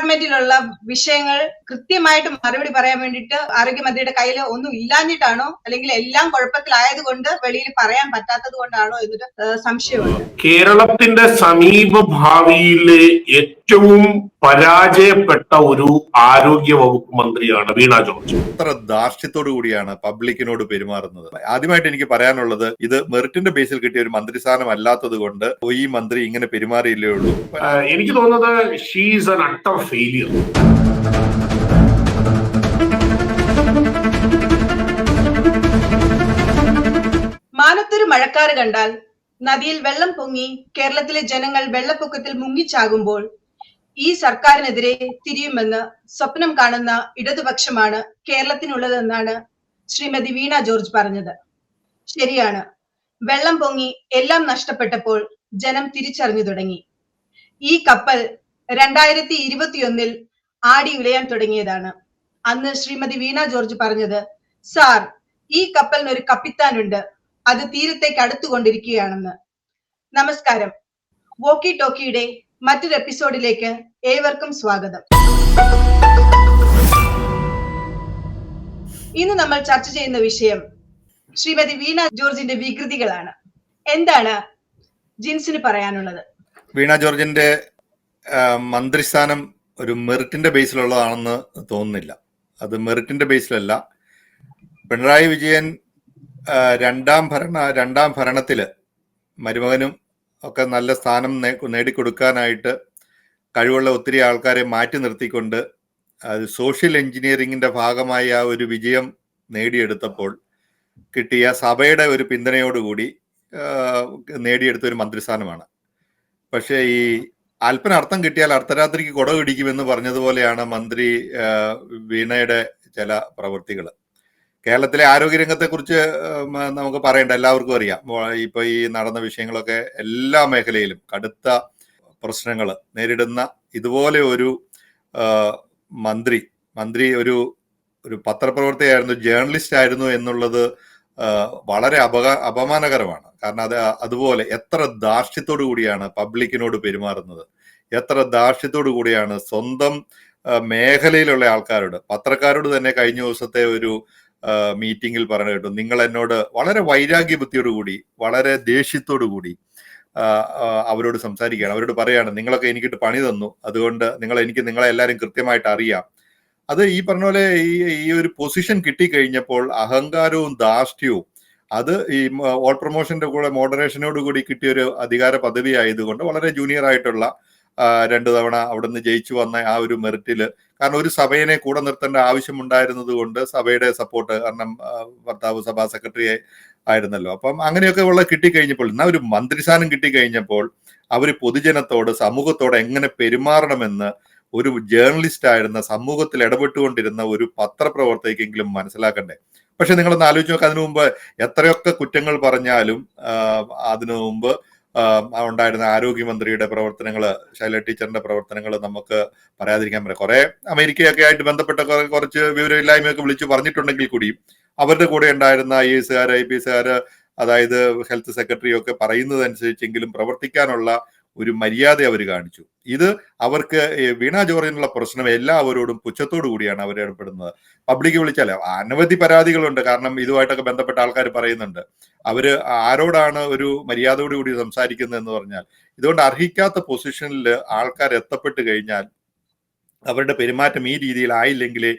ഡിപ്പാർട്ട്മെന്റിലുള്ള വിഷയങ്ങൾ കൃത്യമായിട്ട് മറുപടി പറയാൻ വേണ്ടിയിട്ട് ആരോഗ്യമന്ത്രിയുടെ കയ്യിൽ ഒന്നും ഇല്ലാഞ്ഞിട്ടാണോ? അല്ലെങ്കിൽ എല്ലാം കുഴപ്പത്തിലായത് കൊണ്ട് വെളിയിൽ പറയാൻ പറ്റാത്തത് കൊണ്ടാണോ എന്നൊരു സംശയമുണ്ട്. കേരളത്തിന്റെ സമീപ ഭാവിയിലെ ഏറ്റവും പരാജയപ്പെട്ട ഒരു ആരോഗ്യ വകുപ്പ് മന്ത്രിയാണ് വീണ ജോർജ്. എത്ര ധാർഷ്ട്യത്തോടു കൂടിയാണ് പബ്ലിക്കിനോട് പെരുമാറുന്നത്. ആദ്യമായിട്ട് എനിക്ക് പറയാനുള്ളത് ഇത് മെറിറ്റിന്റെ ബേസിൽ കിട്ടിയ ഒരു മന്ത്രിസ്ഥാനം അല്ലാത്തത് കൊണ്ട് ഈ മന്ത്രി ഇങ്ങനെ പെരുമാറിയില്ലേ ഉള്ളൂ. എനിക്ക് തോന്നുന്നത് ഷീസ് അൺ അട്ടർ ഫെയിലിയർ മാനത്തൊരു മഴക്കാറ് കണ്ടാൽ നദിയിൽ വെള്ളം പൊങ്ങി കേരളത്തിലെ ജനങ്ങൾ വെള്ളപ്പൊക്കത്തിൽ മുങ്ങിച്ചാകുമ്പോൾ ഈ സർക്കാരിനെതിരെ തിരിയുമെന്ന് സ്വപ്നം കാണുന്ന ഇടതുപക്ഷമാണ് കേരളത്തിനുള്ളതെന്നാണ് ശ്രീമതി വീണ ജോർജ് പറഞ്ഞത്. ശരിയാണ്. വെള്ളം പൊങ്ങി എല്ലാം നഷ്ടപ്പെട്ടപ്പോൾ ജനം തിരിച്ചറിഞ്ഞു തുടങ്ങി. ഈ കപ്പൽ രണ്ടായിരത്തി ഇരുപത്തിയൊന്നിൽ ആടി ഉലയാൻ തുടങ്ങിയതാണ്. അന്ന് ശ്രീമതി വീണ ജോർജ് പറഞ്ഞത് സാർ ഈ കപ്പലിന് ഒരു കപ്പിത്താനുണ്ട്. അത് തീരത്തേക്ക് അടുത്തുകൊണ്ടിരിക്കുകയാണെന്ന്. നമസ്കാരം. വോക്കി ടോക്കിയുടെ മറ്റൊരു എപ്പിസോഡിലേക്ക് ഏവർക്കും സ്വാഗതം. ഇന്ന് നമ്മൾ ചർച്ച ചെയ്യുന്ന വിഷയം ശ്രീമതി വീണ ജോർജിന്റെ വികൃതികളാണ്. എന്താണ് ജിൻസിന് പറയാനുള്ളത്? വീണ ജോർജിന്റെ മന്ത്രിസ്ഥാനം ഒരു മെറിറ്റിന്റെ ബേസിലുള്ളതാണെന്ന് തോന്നുന്നില്ല. അത് മെറിറ്റിന്റെ ബേസിലല്ല. പിണറായി വിജയൻ രണ്ടാം ഭരണ രണ്ടാം ഭരണത്തിൽ മരുമകനും ഒക്കെ നല്ല സ്ഥാനം നേടിക്കൊടുക്കാനായിട്ട് കഴിവുള്ള ഒത്തിരി ആൾക്കാരെ മാറ്റി നിർത്തിക്കൊണ്ട് അത് സോഷ്യൽ എഞ്ചിനീയറിംഗിന്റെ ഭാഗമായി ആ ഒരു വിജയം നേടിയെടുത്തപ്പോൾ കിട്ടിയ സഭയുടെ ഒരു പിന്തുണയോടുകൂടി നേടിയെടുത്ത ഒരു മന്ത്രിസ്ഥാനമാണ്. പക്ഷേ ഈ അല്പന അർത്ഥം കിട്ടിയാൽ അർദ്ധരാത്രിക്ക് കുടവ് പിടിക്കുമെന്ന് പറഞ്ഞതുപോലെയാണ് മന്ത്രി വീണയുടെ ചില പ്രവൃത്തികൾ. കേരളത്തിലെ ആരോഗ്യരംഗത്തെ കുറിച്ച് നമുക്ക് പറയണ്ട എല്ലാവർക്കും അറിയാം. ഇപ്പൊ ഈ നടന്ന വിഷയങ്ങളൊക്കെ എല്ലാ മേഖലയിലും കടുത്ത പ്രശ്നങ്ങൾ നേരിടുന്ന ഇതുപോലെ ഒരു മന്ത്രി മന്ത്രി ഒരു ഒരു പത്രപ്രവർത്തകയായിരുന്നു ജേർണലിസ്റ്റ് ആയിരുന്നു എന്നുള്ളത് വളരെ അപക അപമാനകരമാണ്. കാരണം അത് അതുപോലെ എത്ര ധാർഷ്ട്യത്തോടു കൂടിയാണ് പബ്ലിക്കിനോട് പെരുമാറുന്നത്. എത്ര ദാർഷ്യത്തോടു കൂടിയാണ് സ്വന്തം മേഖലയിലുള്ള ആൾക്കാരോട്. പത്രക്കാരോട് തന്നെ കഴിഞ്ഞ ദിവസത്തെ ഒരു മീറ്റിംഗിൽ പറഞ്ഞു കേട്ടു. നിങ്ങൾ എന്നോട് വളരെ വൈരാഗ്യ ബുദ്ധിയോടു കൂടി വളരെ ദേഷ്യത്തോടു കൂടി അവരോട് സംസാരിക്കുകയാണ്. അവരോട് പറയാണ് നിങ്ങളൊക്കെ എനിക്കിട്ട് പണി തന്നു. അതുകൊണ്ട് നിങ്ങൾ എനിക്ക് നിങ്ങളെ എല്ലാവരും കൃത്യമായിട്ട് അറിയാം. അത് ഈ പറഞ്ഞ പോലെ ഈ ഈ ഒരു പൊസിഷൻ കിട്ടിക്കഴിഞ്ഞപ്പോൾ അഹങ്കാരവും ധാർഷ്ട്യവും അത് ഈ ഓൾ പ്രൊമോഷന്റെ കൂടെ മോഡറേഷനോട് കൂടി കിട്ടിയ ഒരു അധികാര പദവി ആയതുകൊണ്ട് വളരെ ജൂനിയർ ആയിട്ടുള്ള രണ്ടു തവണ അവിടുന്ന് ജയിച്ചു വന്ന ആ ഒരു മെറിറ്റിൽ കാരണം ഒരു സഭയെ കൂടെ നിർത്തേണ്ട ആവശ്യമുണ്ടായിരുന്നത് കൊണ്ട് സഭയുടെ സപ്പോർട്ട് കാരണം ഭർത്താവ് സഭാ സെക്രട്ടറി ആയിരുന്നല്ലോ. അപ്പം അങ്ങനെയൊക്കെ ഉള്ള കിട്ടിക്കഴിഞ്ഞപ്പോൾ എന്നാ ഒരു മന്ത്രിസ്ഥാനം കിട്ടിക്കഴിഞ്ഞപ്പോൾ അവർ പൊതുജനത്തോട് സമൂഹത്തോട് എങ്ങനെ പെരുമാറണമെന്ന് ഒരു ജേർണലിസ്റ്റ് ആയിരുന്ന സമൂഹത്തിൽ ഇടപെട്ടുകൊണ്ടിരുന്ന ഒരു പത്രപ്രവർത്തകയ്ക്കെങ്കിലും മനസ്സിലാക്കണ്ടേ? പക്ഷെ നിങ്ങളൊന്ന് ആലോചിച്ച് നോക്കുക അതിനു മുമ്പ് എത്രയൊക്കെ കുറ്റങ്ങൾ പറഞ്ഞാലും അതിനു മുമ്പ് ഉണ്ടായിരുന്ന ആരോഗ്യമന്ത്രിയുടെ പ്രവർത്തനങ്ങൾ ശൈല ടീച്ചറിന്റെ പ്രവർത്തനങ്ങൾ നമുക്ക് പറയാതിരിക്കാൻ പറ്റും കുറെ അമേരിക്കയൊക്കെ ആയിട്ട് ബന്ധപ്പെട്ട കുറെ കുറച്ച് വിവരമില്ലായ്മയൊക്കെ വിളിച്ചു പറഞ്ഞിട്ടുണ്ടെങ്കിൽ കൂടിയും അവരുടെ കൂടെ ഉണ്ടായിരുന്ന I S R I P S R അതായത് ഹെൽത്ത് സെക്രട്ടറി ഒക്കെ പറയുന്നതനുസരിച്ചെങ്കിലും പ്രവർത്തിക്കാനുള്ള ഒരു മര്യാദ അവർ കാണിച്ചു. ഇത് അവർക്ക് വീണ ജോർജിനുള്ള പ്രശ്നം എല്ലാവരോടും പുച്ഛത്തോടു കൂടിയാണ് അവർ ഏർപ്പെടുന്നത്. പബ്ലിക് വിളിച്ചാൽ അനവധി പരാതികളുണ്ട്. കാരണം ഇതുമായിട്ടൊക്കെ ബന്ധപ്പെട്ട ആൾക്കാർ പറയുന്നുണ്ട്. അവർ ആരോടാണ് ഒരു മര്യാദയോടുകൂടി സംസാരിക്കുന്നത് എന്ന് പറഞ്ഞാൽ ഇതുകൊണ്ട് അർഹിക്കാത്ത പൊസിഷനിൽ ആൾക്കാർ എത്തപ്പെട്ട് കഴിഞ്ഞാൽ അവരുടെ പെരുമാറ്റം ഈ രീതിയിലായില്ലെങ്കിലേ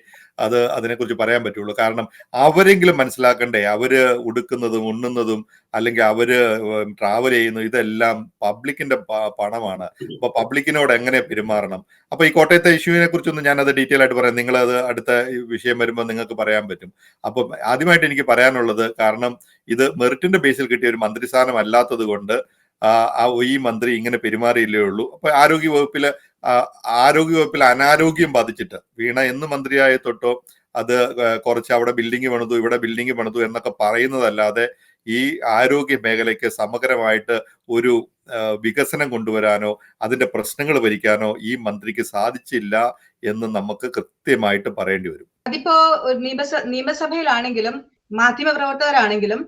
അത് അതിനെക്കുറിച്ച് പറയാൻ പറ്റുള്ളൂ. കാരണം അവരെങ്കിലും മനസ്സിലാക്കണ്ടേ അവർ ഉടുക്കുന്നതും ഉണ്ണുന്നതും അല്ലെങ്കിൽ അവർ ട്രാവൽ ചെയ്യുന്നതും ഇതെല്ലാം പബ്ലിക്കിന്റെ പണമാണ്. അപ്പൊ പബ്ലിക്കിനോട് എങ്ങനെ പെരുമാറണം? അപ്പൊ ഈ കോട്ടയത്തെ ഇഷ്യൂവിനെ കുറിച്ചൊന്നും ഞാനത് ഡീറ്റെയിൽ ആയിട്ട് പറയാം. നിങ്ങൾ അത് അടുത്ത വിഷയം വരുമ്പോൾ നിങ്ങൾക്ക് പറയാൻ പറ്റും. അപ്പൊ ആദ്യമായിട്ട് എനിക്ക് പറയാനുള്ളത് കാരണം ഇത് മെറിറ്റിന്റെ ബേസിൽ കിട്ടിയ ഒരു മന്ത്രിസ്ഥാനം അല്ലാത്തത് കൊണ്ട് ഈ മന്ത്രി ഇങ്ങനെ പെരുമാറിയില്ലേ ഉള്ളൂ. അപ്പൊ ആരോഗ്യ വകുപ്പിൽ ആ, ആരോഗ്യ വകുപ്പിൽ അനാരോഗ്യം ബാധിച്ചിട്ട് വീണ എന്ന് മന്ത്രിയായ തൊട്ടോ അത് കുറച്ച് അവിടെ ബിൽഡിംഗ് പണിതു ഇവിടെ ബിൽഡിംഗ് പണിതു എന്നൊക്കെ പറയുന്നതല്ലാതെ ഈ ആരോഗ്യ മേഖലയ്ക്ക് സമഗ്രമായിട്ട് ഒരു വികസനം കൊണ്ടുവരാനോ അതിന്റെ പ്രശ്നങ്ങൾ ഭരിക്കാനോ ഈ മന്ത്രിക്ക് സാധിച്ചില്ല എന്ന് നമുക്ക് കൃത്യമായിട്ട് പറയേണ്ടി വരും. അതിപ്പോ നിയമസ നിയമസഭയിലാണെങ്കിലും മാധ്യമ പ്രവർത്തകരാണെങ്കിലും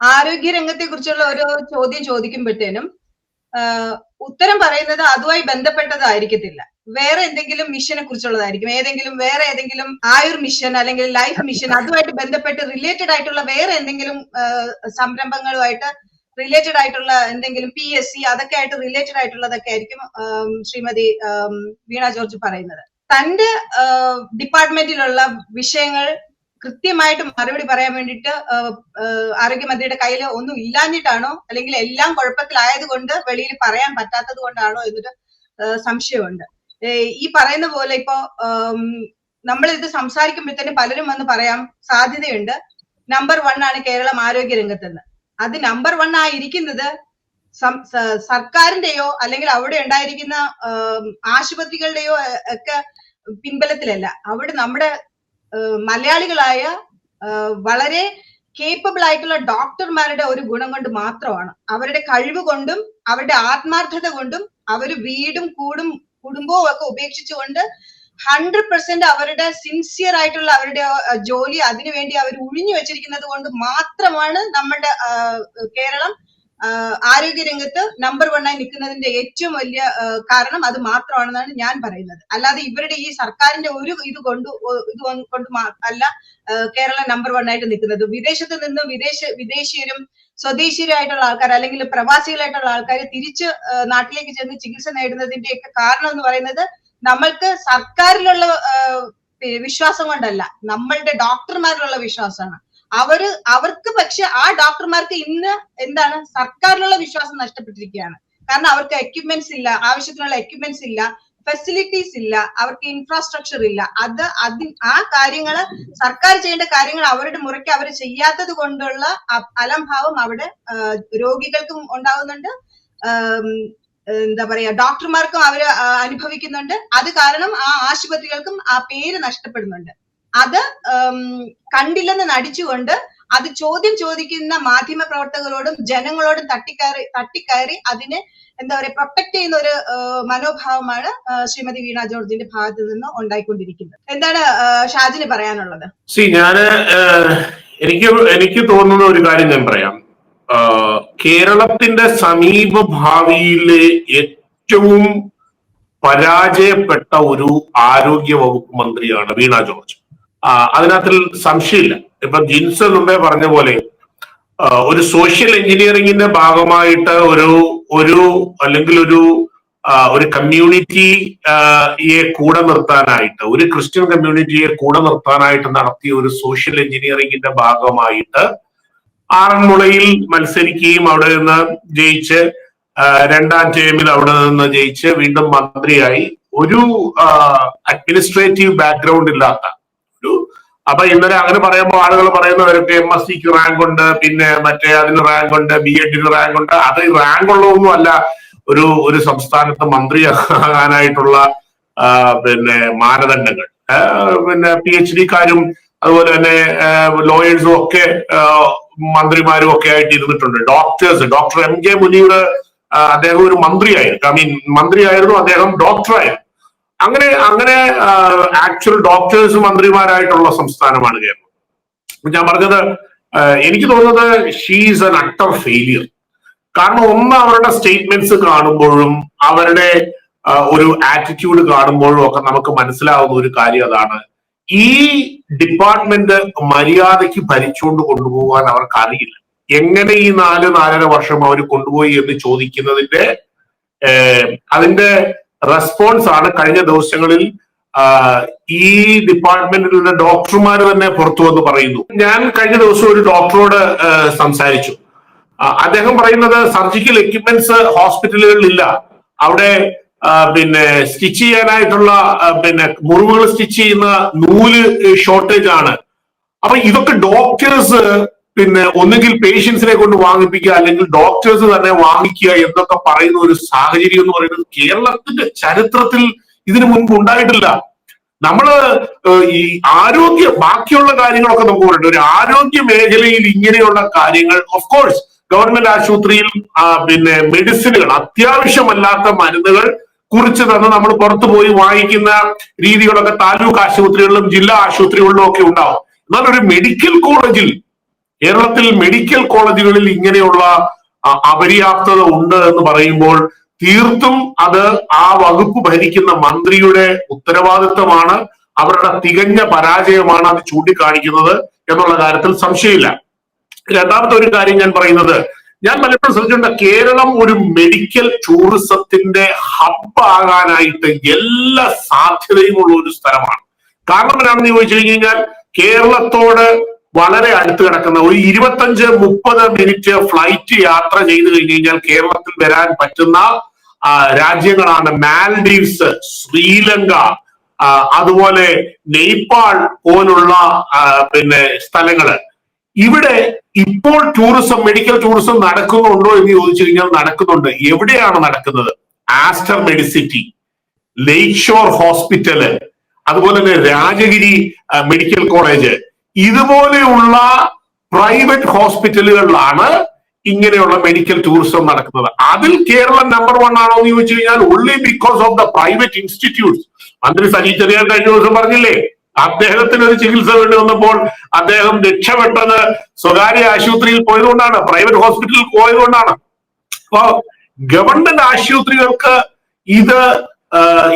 ആരോഗ്യ രംഗത്തെ കുറിച്ചുള്ള ഒരു ചോദ്യം ചോദിക്കുമ്പോഴത്തേനും ഉത്തരം പറയുന്നത് അതുമായി ബന്ധപ്പെട്ടതായിരിക്കത്തില്ല. വേറെ എന്തെങ്കിലും മിഷനെ കുറിച്ചുള്ളതായിരിക്കും ഏതെങ്കിലും വേറെ ഏതെങ്കിലും ആയുർ മിഷൻ അല്ലെങ്കിൽ ലൈഫ് മിഷൻ അതുമായിട്ട് ബന്ധപ്പെട്ട് റിലേറ്റഡ് ആയിട്ടുള്ള വേറെ എന്തെങ്കിലും സംരംഭങ്ങളുമായിട്ട് റിലേറ്റഡ് ആയിട്ടുള്ള എന്തെങ്കിലും പി എസ് സി അതൊക്കെ ആയിട്ട് റിലേറ്റഡ് ആയിട്ടുള്ളതൊക്കെ ആയിരിക്കും ശ്രീമതി വീണ ജോർജ് പറയുന്നത്. തന്റെ ഡിപ്പാർട്ട്മെന്റിലുള്ള വിഷയങ്ങൾ കൃത്യമായിട്ട് മറുപടി പറയാൻ വേണ്ടിയിട്ട് ആരോഗ്യമന്ത്രിയുടെ കയ്യിൽ ഒന്നും ഇല്ലാഞ്ഞിട്ടാണോ? അല്ലെങ്കിൽ എല്ലാം കുഴപ്പത്തിലായത് കൊണ്ട് വെളിയിൽ പറയാൻ പറ്റാത്തത് കൊണ്ടാണോ എന്നൊരു സംശയമുണ്ട്. ഈ പറയുന്ന പോലെ ഇപ്പോ നമ്മൾ ഇത് സംസാരിക്കുമ്പോഴത്തേനും പലരും വന്ന് പറയാം സാധ്യതയുണ്ട്. നമ്പർ വൺ ആണ് കേരളം ആരോഗ്യ രംഗത്തെന്ന്. അത് നമ്പർ വൺ ആയിരിക്കുന്നത് സർക്കാരിന്റെയോ അല്ലെങ്കിൽ അവിടെ ഉണ്ടായിരിക്കുന്ന ആശുപത്രികളുടെയോ ഒക്കെ പിൻബലത്തിലല്ല. അവിടെ നമ്മുടെ മലയാളികളായ വളരെ കേപ്പബിൾ ആയിട്ടുള്ള ഡോക്ടർമാരുടെ ഒരു ഗുണം കൊണ്ട് മാത്രമാണ്. അവരുടെ കഴിവ് കൊണ്ടും അവരുടെ ആത്മാർത്ഥത കൊണ്ടും അവർ വീടും കൂടും കുടുംബവും ഒക്കെ ഉപേക്ഷിച്ചുകൊണ്ട് ഹൺഡ്രഡ് പെർസെന്റ് അവരുടെ സിൻസിയർ ആയിട്ടുള്ള അവരുടെ ജോലി അതിനുവേണ്ടി അവർ ഉഴിഞ്ഞു വെച്ചിരിക്കുന്നത് കൊണ്ട് മാത്രമാണ് നമ്മുടെ കേരളം ആരോഗ്യരംഗത്ത് നമ്പർ വൺ ആയി നിൽക്കുന്നതിന്റെ ഏറ്റവും വലിയ കാരണം അത് മാത്രമാണെന്നാണ് ഞാൻ പറയുന്നത്. അല്ലാതെ ഇവരുടെ ഈ സർക്കാരിന്റെ ഒരു ഇത് കൊണ്ട് ഇത് കൊണ്ട് അല്ല കേരള നമ്പർ വൺ ആയിട്ട് നിൽക്കുന്നത്. വിദേശത്ത് നിന്നും വിദേശ വിദേശീയരും സ്വദേശീയരായിട്ടുള്ള ആൾക്കാർ അല്ലെങ്കിൽ പ്രവാസികളായിട്ടുള്ള ആൾക്കാർ തിരിച്ച് നാട്ടിലേക്ക് ചെന്ന് ചികിത്സ നേടുന്നതിന്റെ ഒക്കെ കാരണം എന്ന് പറയുന്നത് നമ്മൾക്ക് സർക്കാരിലുള്ള വിശ്വാസം കൊണ്ടല്ല. നമ്മളുടെ ഡോക്ടർമാരിലുള്ള വിശ്വാസമാണ്. അവർ അവർക്ക് പക്ഷെ ആ ഡോക്ടർമാർക്ക് ഇന്ന് എന്താണ് സർക്കാരിലുള്ള വിശ്വാസം നഷ്ടപ്പെട്ടിരിക്കുകയാണ്. കാരണം അവർക്ക് എക്യുപ്മെന്റ്സ് ഇല്ല ആവശ്യത്തിനുള്ള എക്യുപ്മെന്റ്സ് ഇല്ല ഫെസിലിറ്റീസ് ഇല്ല അവർക്ക് ഇൻഫ്രാസ്ട്രക്ചർ ഇല്ല. അത് അതി ആ കാര്യങ്ങൾ സർക്കാർ ചെയ്യേണ്ട കാര്യങ്ങൾ അവരുടെ മുറയ്ക്ക് അവർ ചെയ്യാത്തത് കൊണ്ടുള്ള അലംഭാവം അവിടെ രോഗികൾക്കും ഉണ്ടാകുന്നുണ്ട് എന്താ പറയാ ഡോക്ടർമാർക്കും അവർ അനുഭവിക്കുന്നുണ്ട്. അത് കാരണം ആ ആശുപത്രികൾക്കും ആ പേര് നഷ്ടപ്പെടുന്നുണ്ട്. അത് കണ്ടില്ലെന്ന് നടിച്ചുകൊണ്ട് അത് ചോദ്യം ചോദിക്കുന്ന മാധ്യമ പ്രവർത്തകരോടും ജനങ്ങളോടും തട്ടിക്കയറി തട്ടിക്കയറി അതിനെ എന്താ പറയുക പ്രൊട്ടക്ട് ചെയ്യുന്ന ഒരു മനോഭാവമാണ് ശ്രീമതി വീണ ജോർജിന്റെ ഭാഗത്ത് നിന്ന് ഉണ്ടായിക്കൊണ്ടിരിക്കുന്നത്. എന്താണ് ഷാജിന് പറയാനുള്ളത്? സി ഞാൻ എനിക്ക് എനിക്ക് തോന്നുന്ന ഒരു കാര്യം ഞാൻ പറയാം. കേരളത്തിന്റെ സമീപ ഭാവിയിലെ ഏറ്റവും പരാജയപ്പെട്ട ഒരു ആരോഗ്യ വകുപ്പ് മന്ത്രിയാണ് വീണ ജോർജ്. അതിനകത്തിൽ സംശയമില്ല. ഇപ്പൊ ജിൻസ് മുമ്പേ പറഞ്ഞ പോലെ ഒരു സോഷ്യൽ എഞ്ചിനീയറിംഗിന്റെ ഭാഗമായിട്ട് ഒരു ഒരു അല്ലെങ്കിൽ ഒരു ഒരു കമ്മ്യൂണിറ്റിയെ കൂടെ നിർത്താനായിട്ട് ഒരു ക്രിസ്ത്യൻ കമ്മ്യൂണിറ്റിയെ കൂടെ നിർത്താനായിട്ട് നടത്തിയ ഒരു സോഷ്യൽ എഞ്ചിനീയറിംഗിന്റെ ഭാഗമായിട്ട് ആറന്മുളയിൽ മത്സരിക്കുകയും അവിടെ നിന്ന് ജയിച്ച് രണ്ടാം ടേമിൽ അവിടെ നിന്ന് ജയിച്ച് വീണ്ടും മന്ത്രിയായി. ഒരു അഡ്മിനിസ്ട്രേറ്റീവ് ബാക്ക്ഗ്രൗണ്ട് ഇല്ലാത്ത അപ്പൊ ഇന്നലെ അങ്ങനെ പറയുമ്പോൾ ആളുകൾ പറയുന്നവരൊക്കെ എം എസ് സിക്ക് റാങ്ക് ഉണ്ട് പിന്നെ മറ്റേ അതിന് റാങ്ക് ഉണ്ട് ബി എഡിന് റാങ്ക് ഉണ്ട്. അത് റാങ്ക് ഉള്ളതൊന്നും അല്ല ഒരു ഒരു സംസ്ഥാനത്ത് മന്ത്രി ആകാനായിട്ടുള്ള പിന്നെ മാനദണ്ഡങ്ങൾ. പിന്നെ പി എച്ച് ഡിക്കാരും അതുപോലെ തന്നെ ലോയേഴ്സും ഒക്കെ മന്ത്രിമാരും ഒക്കെ ആയിട്ട് ഇരുന്നിട്ടുണ്ട് doctors doctor M K Muneer അദ്ദേഹം ഒരു മന്ത്രിയായിരുന്നു. ഐ മീൻ മന്ത്രിയായിരുന്നു അദ്ദേഹം ഡോക്ടറായിരുന്നു അങ്ങനെ അങ്ങനെ ആക്ച്വൽ ഡോക്ടേഴ്സ് മന്ത്രിമാരായിട്ടുള്ള സംസ്ഥാനമാണ് കേരളം. ഞാൻ പറഞ്ഞത് എനിക്ക് തോന്നുന്നത് ഷീസ് എൻ അട്ടർ ഫെയിലിയർ കാരണം ഒന്ന് അവരുടെ സ്റ്റേറ്റ്മെന്റ്സ് കാണുമ്പോഴും അവരുടെ ഒരു ആറ്റിറ്റ്യൂഡ് കാണുമ്പോഴും ഒക്കെ നമുക്ക് മനസ്സിലാവുന്ന ഒരു കാര്യം അതാണ്. ഈ ഡിപ്പാർട്ട്മെന്റ് മര്യാദയ്ക്ക് ഭരിച്ചുകൊണ്ട് കൊണ്ടുപോകാൻ അവർക്ക് അറിയില്ല എങ്ങനെ ഈ നാല് നാലര വർഷം അവർ കൊണ്ടുപോയി എന്ന് ചോദിക്കുന്നതിന്റെ അതിന്റെ റെസ്പോൺസ് ആണ് കഴിഞ്ഞ ദിവസങ്ങളിൽ ഈ ഡിപ്പാർട്ട്മെന്റിലുള്ള ഡോക്ടർമാർ തന്നെ പുറത്തു വന്ന് പറയുന്നു. ഞാൻ കഴിഞ്ഞ ദിവസം ഒരു ഡോക്ടറോട് സംസാരിച്ചു. അദ്ദേഹം പറയുന്നത് സർജിക്കൽ എക്യുപ്മെന്റ്സ് ഹോസ്പിറ്റലുകളിൽ ഇല്ല അവിടെ പിന്നെ സ്റ്റിച്ച് ചെയ്യാനായിട്ടുള്ള പിന്നെ മുറിവുകൾ സ്റ്റിച്ച് ചെയ്യുന്ന നൂൽ ഷോർട്ടേജ് ആണ്. അപ്പൊ ഇതൊക്കെ ഡോക്ടേഴ്സ് പിന്നെ ഒന്നുകിൽ പേഷ്യൻസിനെ കൊണ്ട് വാങ്ങിപ്പിക്കുക അല്ലെങ്കിൽ ഡോക്ടേഴ്സ് തന്നെ വാങ്ങിക്കുക എന്നൊക്കെ പറയുന്ന ഒരു സാഹചര്യം എന്ന് പറയുന്നത് കേരളത്തിന്റെ ചരിത്രത്തിൽ ഇതിനു മുൻപ് ഉണ്ടായിട്ടില്ല. നമ്മൾ ഈ ആരോഗ്യ ബാക്കിയുള്ള കാര്യങ്ങളൊക്കെ നമുക്ക് പറയുന്നത് ഒരു ആരോഗ്യ മേഖലയിൽ ഇങ്ങനെയുള്ള കാര്യങ്ങൾ ഓഫ് കോഴ്സ് ഗവൺമെന്റ് ആശുപത്രിയിൽ പിന്നെ മെഡിസിനുകൾ അത്യാവശ്യമല്ലാത്ത മരുന്നുകൾ കുറിച്ച് തന്നെ നമ്മൾ പുറത്തു പോയി വാങ്ങിക്കുന്ന രീതികളൊക്കെ താലൂക്ക് ആശുപത്രികളിലും ജില്ലാ ആശുപത്രികളിലും ഒക്കെ ഉണ്ടാവും. എന്നാൽ ഒരു മെഡിക്കൽ കോളേജിൽ കേരളത്തിൽ മെഡിക്കൽ കോളേജുകളിൽ ഇങ്ങനെയുള്ള അപര്യാപ്തത ഉണ്ട് എന്ന് പറയുമ്പോൾ തീർത്തും അത് ആ വകുപ്പ് ഭരിക്കുന്ന മന്ത്രിയുടെ ഉത്തരവാദിത്തമാണ്. അവരുടെ തികഞ്ഞ പരാജയമാണ് അത് ചൂണ്ടിക്കാണിക്കുന്നത് എന്നുള്ള കാര്യത്തിൽ സംശയമില്ല. രണ്ടാമത്തെ ഒരു കാര്യം ഞാൻ പറയുന്നത് ഞാൻ പലപ്പോഴും ശ്രദ്ധിച്ചിട്ടുണ്ട് കേരളം ഒരു മെഡിക്കൽ ടൂറിസത്തിന്റെ ഹബ് ആകാനായിട്ട് എല്ലാ സാധ്യതയും ഉള്ള ഒരു സ്ഥലമാണ്. കാരണം എന്താണെന്ന് ചോദിച്ചു കഴിഞ്ഞു കഴിഞ്ഞാൽ കേരളത്തോട് വളരെ അടുത്ത് കിടക്കുന്ന ഒരു ഇരുപത്തഞ്ച് മുപ്പത് മിനിറ്റ് ഫ്ലൈറ്റ് യാത്ര ചെയ്തു കഴിഞ്ഞു കഴിഞ്ഞാൽ കേരളത്തിൽ വരാൻ പറ്റുന്ന രാജ്യങ്ങളാണ് മാൽഡീവ്സ് ശ്രീലങ്ക അതുപോലെ നേപ്പാൾ പോലുള്ള പിന്നെ സ്ഥലങ്ങൾ. ഇവിടെ ഇപ്പോൾ ടൂറിസം മെഡിക്കൽ ടൂറിസം നടക്കുന്നുണ്ടോ എന്ന് ചോദിച്ചു കഴിഞ്ഞാൽ നടക്കുന്നുണ്ട്. എവിടെയാണ് നടക്കുന്നത്? Aster Medicity lake shore hospital അതുപോലെ തന്നെ രാജഗിരി മെഡിക്കൽ കോളേജ് ഇതുപോലെയുള്ള പ്രൈവറ്റ് ഹോസ്പിറ്റലുകളിലാണ് ഇങ്ങനെയുള്ള മെഡിക്കൽ ടൂറിസം നടക്കുന്നത്. അതിൽ കേരളം നമ്പർ വൺ ആണോ എന്ന് ചോദിച്ചു കഴിഞ്ഞാൽ only because of the private institutes മന്ത്രി സജി ചെറിയാൻ കഴിഞ്ഞ ദിവസം പറഞ്ഞില്ലേ അദ്ദേഹത്തിന് ഒരു ചികിത്സ വേണ്ടി വന്നപ്പോൾ അദ്ദേഹം രക്ഷപ്പെട്ടത് സ്വകാര്യ ആശുപത്രിയിൽ പോയതുകൊണ്ടാണ് പ്രൈവറ്റ് ഹോസ്പിറ്റലിൽ പോയതുകൊണ്ടാണ്. അപ്പോ ഗവൺമെന്റ് ആശുപത്രികൾക്ക് ഇത്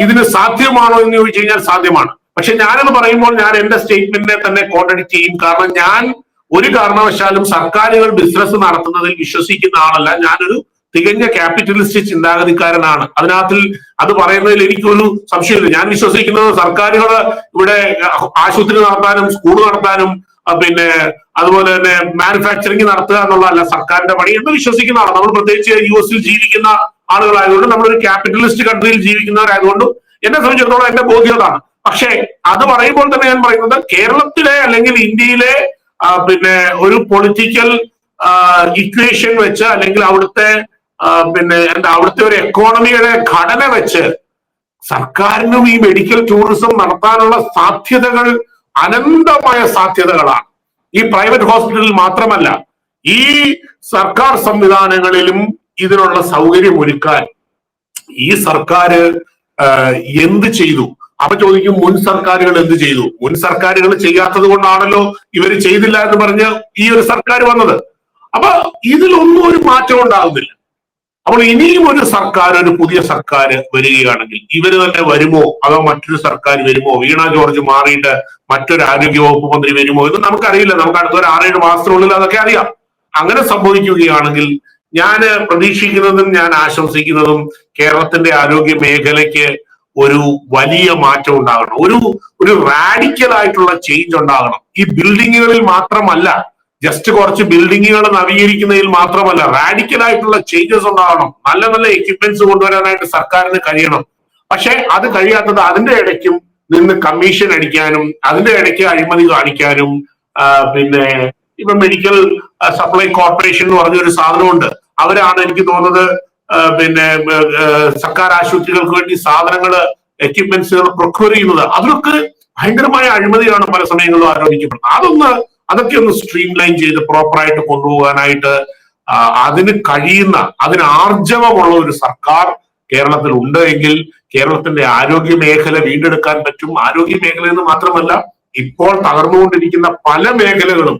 ഇതിന് സാധ്യമാണോ എന്ന് ചോദിച്ചു കഴിഞ്ഞാൽ സാധ്യമാണ്. പക്ഷെ ഞാനത് പറയുമ്പോൾ ഞാൻ എന്റെ സ്റ്റേറ്റ്മെന്റിനെ തന്നെ കോൺട്രഡിക്ട് ചെയ്യും. കാരണം ഞാൻ ഒരു കാരണവശാലും സർക്കാരുകൾ ബിസിനസ് നടത്തുന്നതിൽ വിശ്വസിക്കുന്ന ആളല്ല. ഞാനൊരു തികഞ്ഞ ക്യാപിറ്റലിസ്റ്റ് ചിന്താഗതിക്കാരനാണ്. അതിനകത്തിൽ അത് പറയുന്നതിൽ എനിക്കൊരു സംശയമില്ല. ഞാൻ വിശ്വസിക്കുന്നത് സർക്കാരുകൾ ഇവിടെ ആശുപത്രി നടത്താനും സ്കൂൾ നടത്താനും പിന്നെ അതുപോലെ തന്നെ മാനുഫാക്ചറിങ് നടത്തുക എന്നുള്ളതല്ല സർക്കാരിന്റെ പണി എന്ന് വിശ്വസിക്കുന്ന ആളാണ്. നമ്മൾ പ്രത്യേകിച്ച് യു എസിൽ ജീവിക്കുന്ന ആളുകളായതുകൊണ്ട് നമ്മളൊരു ക്യാപിറ്റലിസ്റ്റ് കൺട്രിയിൽ ജീവിക്കുന്നവരായതുകൊണ്ടും എന്നെ സംബന്ധിച്ചിടത്തോളം എന്റെ ബോധ്യം അതാണ് പക്ഷേ അത് പറയുമ്പോൾ തന്നെ ഞാൻ പറയുന്നത് കേരളത്തിലെ അല്ലെങ്കിൽ ഇന്ത്യയിലെ പിന്നെ ഒരു പൊളിറ്റിക്കൽ ഇക്വേഷൻ വെച്ച് അല്ലെങ്കിൽ അവിടുത്തെ പിന്നെ എന്താ അവിടുത്തെ ഒരു എക്കോണമിയുടെ ഘടന വെച്ച് സർക്കാരിനും ഈ മെഡിക്കൽ ടൂറിസം നടത്താനുള്ള സാധ്യതകൾ അനന്തമായ സാധ്യതകളാണ്. ഈ പ്രൈവറ്റ് ഹോസ്പിറ്റലിൽ മാത്രമല്ല ഈ സർക്കാർ സംവിധാനങ്ങളിലും ഇതിനുള്ള സൗകര്യം ഒരുക്കാൻ ഈ സർക്കാർ എന്ത് ചെയ്തു? അപ്പൊ ചോദിക്കും മുൻ സർക്കാരുകൾ എന്ത് ചെയ്തു? മുൻ സർക്കാരുകൾ ചെയ്യാത്തത് കൊണ്ടാണല്ലോ ഇവർ ചെയ്തില്ല എന്ന് പറഞ്ഞ് ഈ ഒരു സർക്കാർ വന്നത്. അപ്പൊ ഇതിലൊന്നും ഒരു മാറ്റം ഉണ്ടാകുന്നില്ല. അപ്പോൾ ഇനിയും ഒരു സർക്കാർ ഒരു പുതിയ സർക്കാർ വരികയാണെങ്കിൽ ഇവർ തന്നെ വരുമോ? അതോ മറ്റൊരു സർക്കാർ വരുമോ? വീണ ജോർജ് മാറിയിട്ട് മറ്റൊരു ആരോഗ്യ വകുപ്പ് മന്ത്രി വരുമോ എന്ന് നമുക്കറിയില്ല. നമുക്ക് അടുത്ത ഒരു ആറേഴ് മാസത്തിനുള്ളിൽ അതൊക്കെ അറിയാം. അങ്ങനെ സംഭവിക്കുകയാണെങ്കിൽ ഞാൻ പ്രതീക്ഷിക്കുന്നതും ഞാൻ ആശംസിക്കുന്നതും കേരളത്തിന്റെ ആരോഗ്യ മേഖലയ്ക്ക് ഒരു വലിയ മാറ്റം ഉണ്ടാകണം. ഒരു ഒരു റാഡിക്കൽ ആയിട്ടുള്ള ചേഞ്ച് ഉണ്ടാകണം. ഈ ബിൽഡിങ്ങുകളിൽ മാത്രമല്ല ജസ്റ്റ് കുറച്ച് ബിൽഡിങ്ങുകൾ നവീകരിക്കുന്നതിൽ മാത്രമല്ല റാഡിക്കൽ ആയിട്ടുള്ള ചേഞ്ചസ് ഉണ്ടാകണം. നല്ല നല്ല എക്യുപ്മെന്റ്സ് കൊണ്ടുവരാനായിട്ട് സർക്കാരിന് കഴിയണം. പക്ഷെ അത് കഴിയാത്തത് അതിന്റെ ഇടയ്ക്കും നിന്ന് കമ്മീഷൻ അടിക്കാനും അതിന്റെ ഇടയ്ക്ക് അഴിമതി കാണിക്കാനും പിന്നെ ഇപ്പൊ മെഡിക്കൽ സപ്ലൈ കോർപ്പറേഷൻ എന്ന് പറഞ്ഞൊരു സാധനമുണ്ട്. അവരാണ് എനിക്ക് തോന്നുന്നത് പിന്നെ സർക്കാർ ആശുപത്രികൾക്ക് വേണ്ടി സാധനങ്ങൾ എക്യുപ്മെന്റ്സുകൾ പ്രൊക്യൂർ ചെയ്യുന്നത്. അതിലൊക്കെ ഭയങ്കരമായ അഴിമതിയാണ് പല സമയങ്ങളിലും ആരോപിക്കപ്പെടുന്നത്. അതൊന്ന് അതൊക്കെ ഒന്ന് സ്ട്രീം ലൈൻ ചെയ്ത് പ്രോപ്പറായിട്ട് കൊണ്ടുപോകാനായിട്ട് അതിന് കഴിയുന്ന അതിന് ആർജവമുള്ള ഒരു സർക്കാർ കേരളത്തിൽ ഉണ്ട് എങ്കിൽ കേരളത്തിന്റെ ആരോഗ്യ മേഖല വീണ്ടെടുക്കാൻ പറ്റും. ആരോഗ്യ മേഖല എന്ന് മാത്രമല്ല ഇപ്പോൾ തകർന്നുകൊണ്ടിരിക്കുന്ന പല മേഖലകളും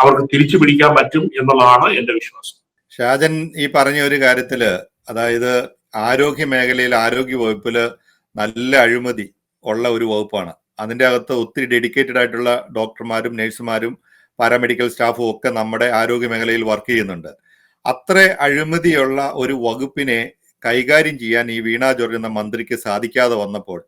അവർക്ക് തിരിച്ചു പിടിക്കാൻ പറ്റും എന്നുള്ളതാണ് എന്റെ വിശ്വാസം. ഷാജൻ ഈ പറഞ്ഞ ഒരു കാര്യത്തിൽ അതായത് ആരോഗ്യ മേഖലയിൽ ആരോഗ്യ വകുപ്പിൽ നല്ല അഴിമതി ഉള്ള ഒരു വകുപ്പാണ്. അതിന്റെ അകത്ത് ഒത്തിരി ഡെഡിക്കേറ്റഡ് ആയിട്ടുള്ള ഡോക്ടർമാരും നഴ്സുമാരും പാരാമെഡിക്കൽ സ്റ്റാഫും ഒക്കെ നമ്മുടെ ആരോഗ്യ മേഖലയിൽ വർക്ക് ചെയ്യുന്നുണ്ട്. അത്ര അഴിമതിയുള്ള ഒരു വകുപ്പിനെ കൈകാര്യം ചെയ്യാൻ ഈ വീണ ജോർജ് എന്ന മന്ത്രിക്ക് സാധിക്കാതെ വന്നപ്പോൾ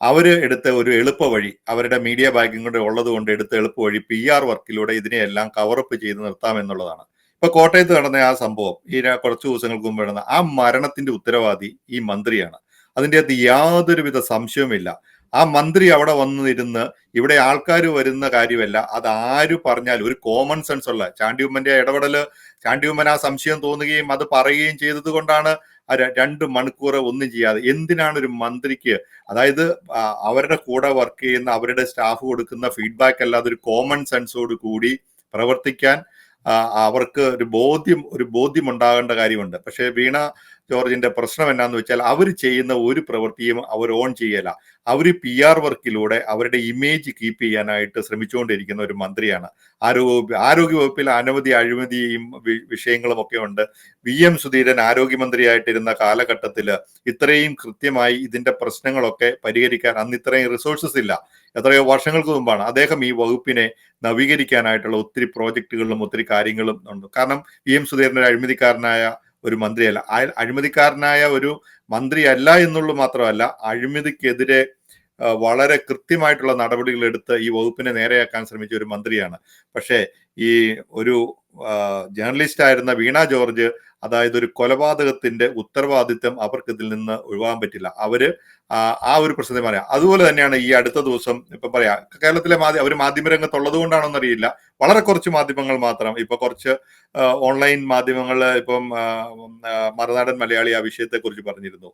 അവർ എടുത്ത ഒരു എളുപ്പ വഴി അവരുടെ മീഡിയ കൊണ്ട് ഉള്ളത് കൊണ്ട് എടുത്ത എളുപ്പ വഴി പി ആർ വർക്കിലൂടെ ഇതിനെയെല്ലാം കവറപ്പ് ചെയ്ത് നിർത്താം എന്നുള്ളതാണ്. ഇപ്പൊ കോട്ടയത്ത് നടന്ന ആ സംഭവം ഈ കുറച്ചു ദിവസങ്ങൾക്ക് മുമ്പ് നടന്ന ആ മരണത്തിന്റെ ഉത്തരവാദി ഈ മന്ത്രിയാണ്. അതിന്റെ അകത്ത് യാതൊരുവിധ സംശയവുമില്ല. ആ മന്ത്രി അവിടെ വന്നിരുന്ന് ഇവിടെ ആൾക്കാർ വരുന്ന കാര്യമല്ല അത് ആര് പറഞ്ഞാലും ഒരു കോമൺ സെൻസ് ഉള്ള ചാണ്ടിയുമ്മന്റെ ഇടപെടൽ ചാണ്ടിയുമ്മൻ ആ സംശയം തോന്നുകയും അത് പറയുകയും ചെയ്തത് കൊണ്ടാണ് രണ്ട് മണിക്കൂർ ഒന്നും ചെയ്യാതെ എന്തിനാണ് ഒരു മന്ത്രിക്ക് അതായത് അവരുടെ കൂടെ വർക്ക് ചെയ്യുന്ന അവരുടെ സ്റ്റാഫ് കൊടുക്കുന്ന ഫീഡ്ബാക്ക് അല്ലാതെ ഒരു കോമൺ സെൻസോട് കൂടി പ്രവർത്തിക്കാൻ അവർക്ക് ഒരു ബോധ്യം ഒരു ബോധ്യം ഉണ്ടാകേണ്ട കാര്യമുണ്ട്. പക്ഷേ വീണ ജോർജിന്റെ പ്രശ്നം എന്നാന്ന് വെച്ചാൽ അവർ ചെയ്യുന്ന ഒരു പ്രവൃത്തിയും അവർ ഓൺ ചെയ്യല. അവർ പി ആർ വർക്കിലൂടെ അവരുടെ ഇമേജ് കീപ്പ് ചെയ്യാനായിട്ട് ശ്രമിച്ചുകൊണ്ടിരിക്കുന്ന ഒരു മന്ത്രിയാണ്. ആരോഗ്യ ആരോഗ്യവകുപ്പിൽ അനവധി അഴിമതിയും വിഷയങ്ങളും ഒക്കെ ഉണ്ട്. വി എം സുധീരൻ ആരോഗ്യമന്ത്രിയായിട്ടിരുന്ന കാലഘട്ടത്തിൽ ഇത്രയും കൃത്യമായി ഇതിന്റെ പ്രശ്നങ്ങളൊക്കെ പരിഹരിക്കാൻ അന്ന് ഇത്രയും റിസോഴ്സസ് ഇല്ല. എത്രയോ വർഷങ്ങൾക്ക് മുമ്പാണ് അദ്ദേഹം ഈ വകുപ്പിനെ നവീകരിക്കാനായിട്ടുള്ള ഒത്തിരി പ്രോജക്റ്റുകളിലും ഒത്തിരി കാര്യങ്ങളും ഉണ്ട്. കാരണം വി എം സുധീരൻ അഴിമതിക്കാരനായ ഒരു മന്ത്രിയല്ല. അഴിമതിക്കാരനായ ഒരു മന്ത്രിയല്ല എന്നുള്ളത് മാത്രമല്ല അഴിമതിക്കെതിരെ വളരെ കൃത്യമായിട്ടുള്ള നടപടികൾ എടുത്ത് ഈ വകുപ്പിനെ നേരെയാക്കാൻ ശ്രമിച്ച ഒരു മന്ത്രിയാണ്. പക്ഷേ ഈ ഒരു ജേർണലിസ്റ്റ് ആയിരുന്ന വീണ ജോർജ് അതായത് ഒരു കൊലപാതകത്തിന്റെ ഉത്തരവാദിത്വം അവർക്ക് ഇതിൽ നിന്ന് ഒഴിവാൻ പറ്റില്ല. അവർ ആ ഒരു പ്രശ്നത്തെ പറയാം. അതുപോലെ തന്നെയാണ് ഈ അടുത്ത ദിവസം ഇപ്പൊ പറയാ കേരളത്തിലെ മാധ്യമ അവർ മാധ്യമരംഗത്തുള്ളത് കൊണ്ടാണോന്നറിയില്ല വളരെ കുറച്ച് മാധ്യമങ്ങൾ മാത്രം. ഇപ്പൊ കുറച്ച് ഓൺലൈൻ മാധ്യമങ്ങൾ ഇപ്പം മറുനാടൻ മലയാളി ആ വിഷയത്തെ കുറിച്ച് പറഞ്ഞിരുന്നു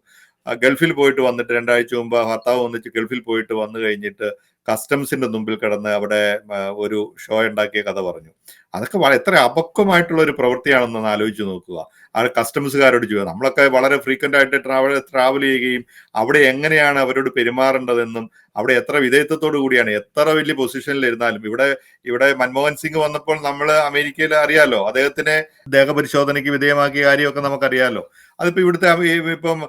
ഗൾഫിൽ പോയിട്ട് വന്നിട്ട് രണ്ടാഴ്ച മുമ്പ് ഭർത്താവ് ഒന്നിച്ച് ഗൾഫിൽ പോയിട്ട് വന്നു കഴിഞ്ഞിട്ട് കസ്റ്റംസിന്റെ മുമ്പിൽ കിടന്ന് അവിടെ ഒരു ഷോ ഉണ്ടാക്കിയ കഥ പറഞ്ഞു. അതൊക്കെ വളരെ എത്ര അപക്വമായിട്ടുള്ള ഒരു പ്രവൃത്തിയാണെന്ന് ആലോചിച്ച് നോക്കുക. ആ കസ്റ്റംസുകാരോട് ചെയ്യുക നമ്മളൊക്കെ വളരെ ഫ്രീക്വന്റ് ആയിട്ട് ട്രാവൽ ട്രാവൽ ചെയ്യുകയും അവിടെ എങ്ങനെയാണ് അവരോട് പെരുമാറേണ്ടതെന്നും അവിടെ എത്ര വിധേയത്വത്തോടു കൂടിയാണ് എത്ര വലിയ പൊസിഷനിൽ ഇരുന്നാലും ഇവിടെ ഇവിടെ മൻമോഹൻ സിംഗ് വന്നപ്പോൾ നമ്മൾ അമേരിക്കയിൽ അറിയാലോ. അദ്ദേഹത്തിനെ ദേഹപരിശോധനയ്ക്ക് വിധേയമാക്കിയ കാര്യമൊക്കെ നമുക്കറിയാലോ. അതിപ്പോ ഇവിടുത്തെ ഇപ്പം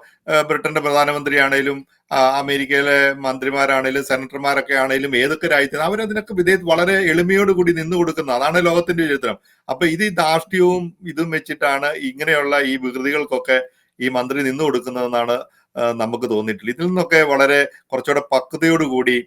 ബ്രിട്ടന്റെ പ്രധാനമന്ത്രിയാണേലും അമേരിക്കയിലെ മന്ത്രിമാരാണേലും സെനറ്റർമാരൊക്കെ ആണേലും ഏതൊക്കെ രാജ്യത്തിന് അവരതിനൊക്കെ വിധേയ വളരെ എളിമയോടുകൂടി നിന്നു കൊടുക്കുന്നത് അതാണ് ലോകത്തിന്റെ ചരിത്രം. അപ്പൊ ഇത് ഈ ധാർഷ്ട്യവും ഇതും വെച്ചിട്ടാണ് ഇങ്ങനെയുള്ള ഈ വികൃതികൾക്കൊക്കെ ഈ മന്ത്രി നിന്നു കൊടുക്കുന്നതെന്നാണ് നമുക്ക് തോന്നിയിട്ടുള്ളത്. ഇതിൽ നിന്നൊക്കെ വളരെ കുറച്ചുകൂടെ പക്വതയോടുകൂടി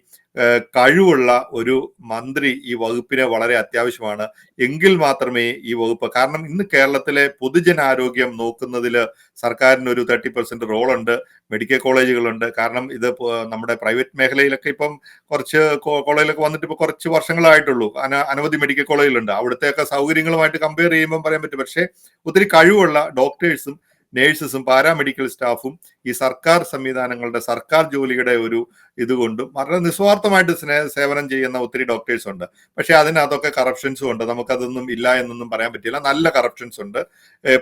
കഴിവുള്ള ഒരു മന്ത്രി ഈ വകുപ്പിനെ വളരെ അത്യാവശ്യമാണ്. എങ്കിൽ മാത്രമേ ഈ വകുപ്പ് കാരണം ഇന്ന് കേരളത്തിലെ പൊതുജനാരോഗ്യം നോക്കുന്നതിൽ സർക്കാരിന് ഒരു തേർട്ടി പെർസെന്റ് റോളുണ്ട് മെഡിക്കൽ കോളേജുകളുണ്ട്. കാരണം ഇത് നമ്മുടെ പ്രൈവറ്റ് മേഖലയിലൊക്കെ ഇപ്പം കുറച്ച് കോളേജിലൊക്കെ വന്നിട്ട് ഇപ്പൊ കുറച്ച് വർഷങ്ങളായിട്ടുള്ളൂ. അന- അനവധി മെഡിക്കൽ കോളേജിലുണ്ട് അവിടുത്തെയൊക്കെ സൗകര്യങ്ങളുമായിട്ട് കമ്പയർ ചെയ്യുമ്പോൾ പറയാൻ പറ്റും. പക്ഷേ ഒത്തിരി കഴിവുള്ള ഡോക്ടേഴ്സും നേഴ്സസും പാരാമെഡിക്കൽ സ്റ്റാഫും ഈ സർക്കാർ സംവിധാനങ്ങളുടെ സർക്കാർ ജോലിയുടെ ഒരു ഇതുകൊണ്ടും വളരെ നിസ്വാർത്ഥമായിട്ട് സ്നേഹ സേവനം ചെയ്യുന്ന ഒത്തിരി ഡോക്ടേഴ്സ് ഉണ്ട്. പക്ഷെ അതിനകത്തൊക്കെ കറപ്ഷൻസും ഉണ്ട്. നമുക്കതൊന്നും ഇല്ല എന്നൊന്നും പറയാൻ പറ്റില്ല. നല്ല കറപ്ഷൻസ് ഉണ്ട്.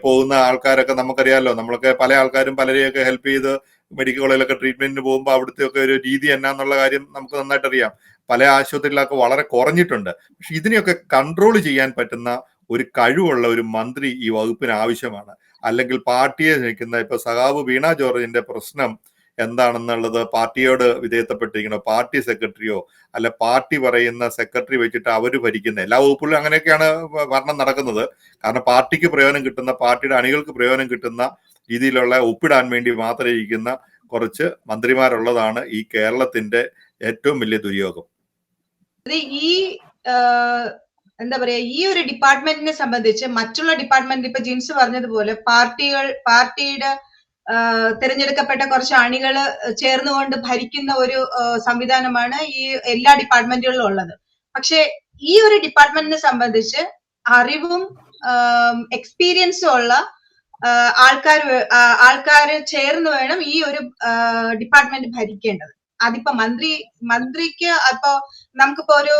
പോകുന്ന ആൾക്കാരൊക്കെ നമുക്കറിയാലോ. നമ്മളൊക്കെ പല ആൾക്കാരും പലരെയൊക്കെ ഹെൽപ്പ് ചെയ്ത് മെഡിക്കൽ കോളേജിലൊക്കെ ട്രീറ്റ്മെന്റിന് പോകുമ്പോൾ അവിടുത്തെ ഒക്കെ ഒരു രീതി എന്നാന്നുള്ള കാര്യം നമുക്ക് നന്നായിട്ട് അറിയാം. പല ആശുപത്രികളിലൊക്കെ വളരെ കുറഞ്ഞിട്ടുണ്ട്. പക്ഷെ ഇതിനെയൊക്കെ കൺട്രോൾ ചെയ്യാൻ പറ്റുന്ന ഒരു കഴിവുള്ള ഒരു മന്ത്രി ഈ വകുപ്പിന് ആവശ്യമാണ്. അല്ലെങ്കിൽ പാർട്ടിയെ നയിക്കുന്ന ഇപ്പൊ സഖാവ് വീണ ജോർജിന്റെ പ്രശ്നം എന്താണെന്നുള്ളത് പാർട്ടിയോട് വിധേയത്തപ്പെട്ടിരിക്കണോ പാർട്ടി സെക്രട്ടറിയോ അല്ല പാർട്ടി പറയുന്ന സെക്രട്ടറി വെച്ചിട്ട് അവർ ഭരിക്കുന്ന എല്ലാ വകുപ്പുകളിലും അങ്ങനെയൊക്കെയാണ് ഭരണം നടക്കുന്നത്. കാരണം പാർട്ടിക്ക് പ്രയോജനം കിട്ടുന്ന പാർട്ടിയുടെ അണികൾക്ക് പ്രയോജനം കിട്ടുന്ന രീതിയിലുള്ള ഒപ്പിടാൻ വേണ്ടി മാത്രം ഇരിക്കുന്ന കുറച്ച് മന്ത്രിമാരുള്ളതാണ് ഈ കേരളത്തിന്റെ ഏറ്റവും വലിയ ദുര്യോഗം. ഈ എന്താ പറയാ ഈ ഒരു ഡിപ്പാർട്ട്മെന്റിനെ സംബന്ധിച്ച് മറ്റുള്ള ഡിപ്പാർട്ട്മെന്റ് ഇപ്പൊ ജിൻസ് പറഞ്ഞതുപോലെ പാർട്ടികൾ പാർട്ടിയുടെ തിരഞ്ഞെടുക്കപ്പെട്ട കുറച്ച് അണികൾ ചേർന്നുകൊണ്ട് ഭരിക്കുന്ന ഒരു സംവിധാനമാണ് ഈ എല്ലാ ഡിപ്പാർട്ട്മെന്റുകളിലും ഉള്ളത്. പക്ഷെ ഈ ഒരു ഡിപ്പാർട്ട്മെന്റിനെ സംബന്ധിച്ച് അറിവും എക്സ്പീരിയൻസും ഉള്ള ആൾക്കാർ ആൾക്കാർ ചേർന്ന് വേണം ഈ ഒരു ഡിപ്പാർട്ട്മെന്റ് ഭരിക്കേണ്ടത്. അതിപ്പോ മന്ത്രി മന്ത്രിക്ക് അപ്പോ നമുക്കിപ്പോ ഒരു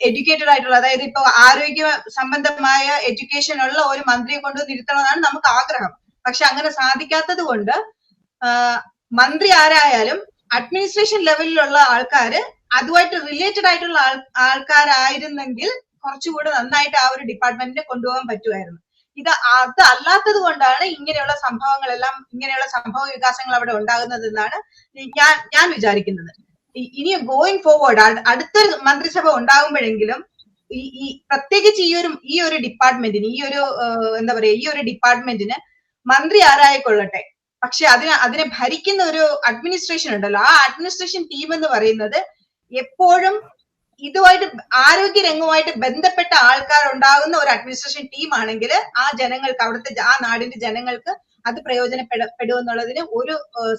എഡ്യൂക്കേറ്റഡ് ആയിട്ടുള്ള അതായത് ഇപ്പൊ ആരോഗ്യ സംബന്ധമായ എഡ്യൂക്കേഷൻ ഉള്ള ഒരു മന്ത്രിയെ കൊണ്ട് നിർത്തണമെന്നാണ് നമുക്ക് ആഗ്രഹം. പക്ഷെ അങ്ങനെ സാധിക്കാത്തത് കൊണ്ട് മന്ത്രി ആരായാലും അഡ്മിനിസ്ട്രേഷൻ ലെവലിലുള്ള ആൾക്കാര് അതുമായിട്ട് റിലേറ്റഡ് ആയിട്ടുള്ള ആൾ ആൾക്കാരായിരുന്നെങ്കിൽ കുറച്ചുകൂടെ നന്നായിട്ട് ആ ഒരു ഡിപ്പാർട്ട്മെന്റിനെ കൊണ്ടുപോകാൻ പറ്റുമായിരുന്നു. ഇത് അത് അല്ലാത്തത് കൊണ്ടാണ് ഇങ്ങനെയുള്ള സംഭവങ്ങളെല്ലാം ഇങ്ങനെയുള്ള സംഭവ വികാസങ്ങൾ അവിടെ ഉണ്ടാകുന്നത് എന്നാണ് ഞാൻ ഞാൻ വിചാരിക്കുന്നത്. ഇനി ഗോയിങ് ഫോർവേഡ് അടുത്തൊരു മന്ത്രിസഭ ഉണ്ടാകുമ്പോഴെങ്കിലും ഈ ഈ പ്രത്യേകിച്ച് ഈ ഒരു ഈ ഒരു ഡിപ്പാർട്ട്മെന്റിന് ഈ ഒരു എന്താ പറയാ ഈ ഒരു ഡിപ്പാർട്ട്മെന്റിന് മന്ത്രി ആരായിക്കൊള്ളട്ടെ? പക്ഷെ അതിനെ അതിനെ ഭരിക്കുന്ന ഒരു അഡ്മിനിസ്ട്രേഷൻ ഉണ്ടല്ലോ. ആ അഡ്മിനിസ്ട്രേഷൻ ടീം എന്ന് പറയുന്നത് എപ്പോഴും ഇതുമായിട്ട് ആരോഗ്യ രംഗവുമായിട്ട് ബന്ധപ്പെട്ട ആൾക്കാർ ഉണ്ടാകുന്ന ഒരു അഡ്മിനിസ്ട്രേഷൻ ടീം ആണെങ്കിൽ ആ ജനങ്ങൾക്ക് അവിടുത്തെ ആ നാടിന്റെ ജനങ്ങൾക്ക് അത് പ്രയോജനപ്പെടുമെന്നുള്ളതിന് ഒരു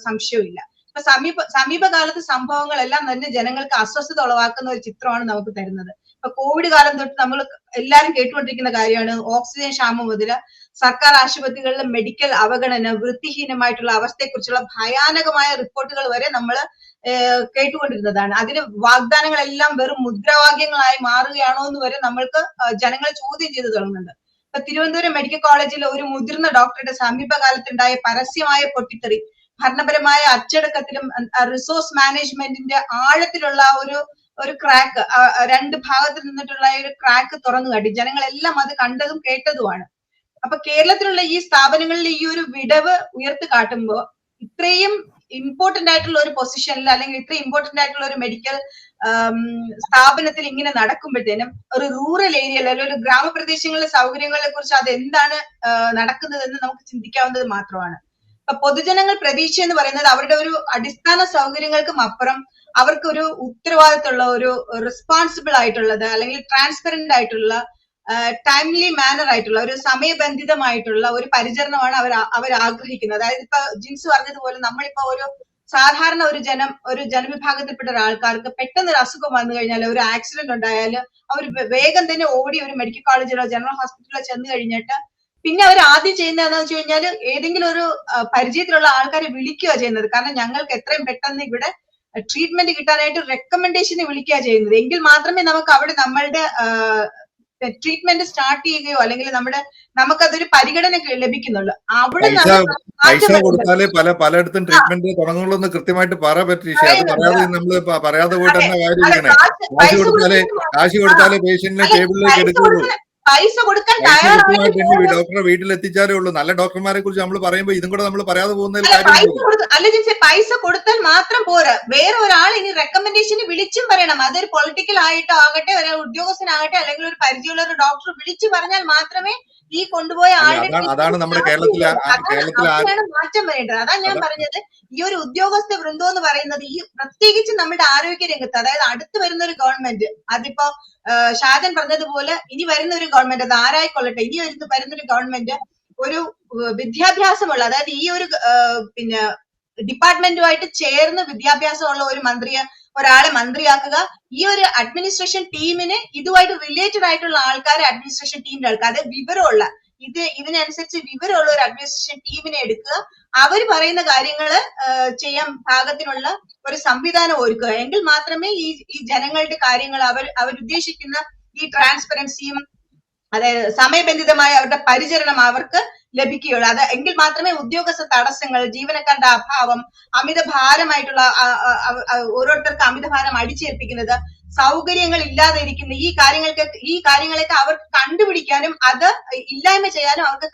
സംശയവും ഇല്ല ഇപ്പൊ സമീപ സമീപകാലത്ത് സംഭവങ്ങളെല്ലാം തന്നെ ജനങ്ങൾക്ക് അസ്വസ്ഥത ഉളവാക്കുന്ന ഒരു ചിത്രമാണ് നമുക്ക് തരുന്നത്. ഇപ്പൊ കോവിഡ് കാലം തൊട്ട് നമ്മൾ എല്ലാവരും കേട്ടുകൊണ്ടിരിക്കുന്ന കാര്യമാണ് ഓക്സിജൻ ക്ഷാമം മുതൽ സർക്കാർ ആശുപത്രികളിലെ മെഡിക്കൽ അവഗണന വൃത്തിഹീനമായിട്ടുള്ള അവസ്ഥയെക്കുറിച്ചുള്ള ഭയാനകമായ റിപ്പോർട്ടുകൾ വരെ നമ്മൾ കേട്ടുകൊണ്ടിരുന്നതാണ്. അതിന് വാഗ്ദാനങ്ങളെല്ലാം വെറും മുദ്രാവാക്യങ്ങളായി മാറുകയാണോ എന്ന് വരെ നമ്മൾക്ക് ജനങ്ങൾ ചോദ്യം ചെയ്തു തുടങ്ങുന്നുണ്ട്. ഇപ്പൊ തിരുവനന്തപുരം മെഡിക്കൽ കോളേജിലെ ഒരു മുതിർന്ന ഡോക്ടറുടെ സമീപകാലത്തുണ്ടായ പരസ്യമായ പൊട്ടിത്തെറി ഭരണപരമായ അച്ചടക്കത്തിലും റിസോഴ്സ് മാനേജ്മെന്റിന്റെ ആഴത്തിലുള്ള ഒരു ഒരു ക്രാക്ക് രണ്ട് ഭാഗത്ത് നിന്നിട്ടുള്ള ഒരു ക്രാക്ക് തുറന്നു കാട്ടി. ജനങ്ങളെല്ലാം അത് കണ്ടതും കേട്ടതുമാണ്. അപ്പൊ കേരളത്തിലുള്ള ഈ സ്ഥാപനങ്ങളിൽ ഈ ഒരു വിടവ് ഉയർത്തി കാട്ടുമ്പോൾ ഇത്രയും ഇമ്പോർട്ടന്റ് ആയിട്ടുള്ള ഒരു പൊസിഷനിൽ അല്ലെങ്കിൽ ഇത്രയും ഇമ്പോർട്ടന്റ് ആയിട്ടുള്ള ഒരു മെഡിക്കൽ സ്ഥാപനത്തിൽ ഇങ്ങനെ നടക്കുമ്പോഴത്തേനും ഒരു റൂറൽ ഏരിയയിൽ അല്ലെങ്കിൽ ഒരു ഗ്രാമപ്രദേശങ്ങളിലെ സൗകര്യങ്ങളെ കുറിച്ച് അത് എന്താണ് നടക്കുന്നതെന്ന് നമുക്ക് ചിന്തിക്കാവുന്നത് മാത്രമാണ്. ഇപ്പൊ പൊതുജനങ്ങൾ പ്രതീക്ഷ എന്ന് പറയുന്നത് അവരുടെ ഒരു അടിസ്ഥാന സൗകര്യങ്ങൾക്കും അപ്പുറം അവർക്കൊരു ഉത്തരവാദിത്തമുള്ള ഒരു റെസ്പോൺസിബിൾ ആയിട്ടുള്ളത് അല്ലെങ്കിൽ ട്രാൻസ്പെറന്റ് ആയിട്ടുള്ള ടൈംലി മാനർ ആയിട്ടുള്ള ഒരു സമയബന്ധിതമായിട്ടുള്ള ഒരു പരിചരണമാണ് അവർ അവർ ആഗ്രഹിക്കുന്നത്. അതായത് ഇപ്പൊ ജിൻസ് പറഞ്ഞതുപോലെ നമ്മളിപ്പോ ഒരു സാധാരണ ഒരു ജനം ഒരു ജനവിഭാഗത്തിൽപ്പെട്ട ഒരാൾക്കാർക്ക് പെട്ടെന്ന് ഒരു അസുഖം വന്നു കഴിഞ്ഞാൽ ഒരു ആക്സിഡന്റ് ഉണ്ടായാൽ അവർ വേഗം തന്നെ ഓടി ഒരു മെഡിക്കൽ കോളേജിലോ ജനറൽ ഹോസ്പിറ്റലിലോ ചെന്ന് കഴിഞ്ഞിട്ട് പിന്നെ അവർ ആദ്യം ചെയ്യുന്നത് എന്താണെന്ന് വെച്ച് കഴിഞ്ഞാൽ ഏതെങ്കിലും ഒരു പരിചയത്തിലുള്ള ആൾക്കാരെ വിളിക്കുക ചെയ്യുന്നത്. കാരണം ഞങ്ങൾക്ക് എത്രയും പെട്ടെന്ന് ഇവിടെ ട്രീറ്റ്മെന്റ് കിട്ടാനായിട്ട് റെക്കമെൻഡേഷന് വിളിക്കുക ചെയ്യുന്നത്. എങ്കിൽ മാത്രമേ നമുക്ക് അവിടെ നമ്മളുടെ ട്രീറ്റ്മെന്റ് സ്റ്റാർട്ട് ചെയ്യുകയോ അല്ലെങ്കിൽ നമ്മുടെ നമുക്കതൊരു പരിഗണന ലഭിക്കുന്നുള്ളൂ. അവിടെ പൈസ കൊടുത്താലേ പല പലയിടത്തും ട്രീറ്റ്മെന്റ് തുടങ്ങുള്ളൂ എന്ന് കൃത്യമായിട്ട് പറയാൻ പറ്റീഷ അത് പറയാതെ നമ്മൾ പറയാതെ പോയിട്ട് എന്നാ കാര്യം കാശ് കൊടുത്താലേ കാശ് കൊടുത്താലേ പേഷ്യന്റിനെ ടേബിളിലേക്ക് എടുക്കുള്ളൂ പൈസ കൊടുക്കാൻ തയ്യാറായി ഡോക്ടറെ വീട്ടിലെത്തിച്ചാലേ ഉള്ളൂ. നല്ല ഡോക്ടർമാരെ കുറിച്ച് നമ്മൾ പറയുമ്പോൾ ഇതും കൂടെ നമ്മൾ പറയാതെ പോകുന്ന അല്ല ജിൻസെ പൈസ കൊടുത്താൽ മാത്രം പോരാ. വേറെ ഒരാൾ ഇനി റെക്കമെൻഡേഷൻ വിളിച്ചും പറയണം. അതൊരു പൊളിറ്റിക്കൽ ആയിട്ടോ ആകട്ടെ ഒരു ഉദ്യോഗസ്ഥനാകട്ടെ അല്ലെങ്കിൽ ഒരു പരിചയമുള്ള ഒരു ഡോക്ടർ വിളിച്ചു പറഞ്ഞാൽ മാത്രമേ ഈ കൊണ്ടുപോയ ആളുടെ അതാണ് നമ്മുടെ കേരളത്തിലെ മാറ്റം വരേണ്ടത് അതാ ഞാൻ പറഞ്ഞത്. ഈ ഒരു ഉദ്യോഗസ്ഥ വൃന്ദം എന്ന് പറയുന്നത് ഈ പ്രത്യേകിച്ച് നമ്മുടെ ആരോഗ്യ രംഗത്ത് അതായത് അടുത്ത് വരുന്ന ഒരു ഗവൺമെന്റ് അതിപ്പോ ഷാജൻ പറഞ്ഞതുപോലെ ഇനി വരുന്ന ഒരു ഗവൺമെന്റ് അത് ആരായിക്കൊള്ളട്ടെ ഇനി വരുന്ന വരുന്നൊരു ഗവൺമെന്റ് ഒരു വിദ്യാഭ്യാസമുള്ള അതായത് ഈ ഒരു പിന്നെ ഡിപ്പാർട്ട്മെന്റുമായിട്ട് ചേർന്ന് വിദ്യാഭ്യാസമുള്ള ഒരു മന്ത്രിയെ ഒരാളെ മന്ത്രിയാക്കുക. ഈ ഒരു അഡ്മിനിസ്ട്രേഷൻ ടീമിന് ഇതുമായിട്ട് റിലേറ്റഡ് ആയിട്ടുള്ള ആൾക്കാരെ അഡ്മിനിസ്ട്രേഷൻ ടീമിന്റെ അതായത് വിവരമുള്ള ഇത് ഇതിനനുസരിച്ച് വിവരമുള്ള ഒരു അഡ്മിനിസ്ട്രേഷൻ ടീമിനെ എടുക്കുക. അവർ പറയുന്ന കാര്യങ്ങൾ ചെയ്യാൻ ഭാഗത്തിനുള്ള ഒരു സംവിധാനം ഒരുക്കുക. എങ്കിൽ മാത്രമേ ഈ ഈ ജനങ്ങളുടെ കാര്യങ്ങൾ അവർ അവരുദ്ദേശിക്കുന്ന ഈ ട്രാൻസ്പെറൻസിയും അതായത് സമയബന്ധിതമായ അവരുടെ പരിചരണം അവർക്ക് ലഭിക്കുകയുള്ളൂ. അത് എങ്കിൽ മാത്രമേ ഉദ്യോഗസ്ഥ തടസ്സങ്ങൾ ജീവനക്കാരുടെ അഭാവം അമിത ഭാരമായിട്ടുള്ള ഓരോരുത്തർക്ക് അമിത ഭാരം അടിച്ചേൽപ്പിക്കുന്നത് സൗകര്യങ്ങൾ ഇല്ലാതെ ഇരിക്കുന്ന ഈ കാര്യങ്ങൾക്ക് ഈ കാര്യങ്ങളൊക്കെ അവർക്ക് കണ്ടുപിടിക്കാനും അത് ഇല്ലായ്മ ചെയ്യാനും അവർക്ക്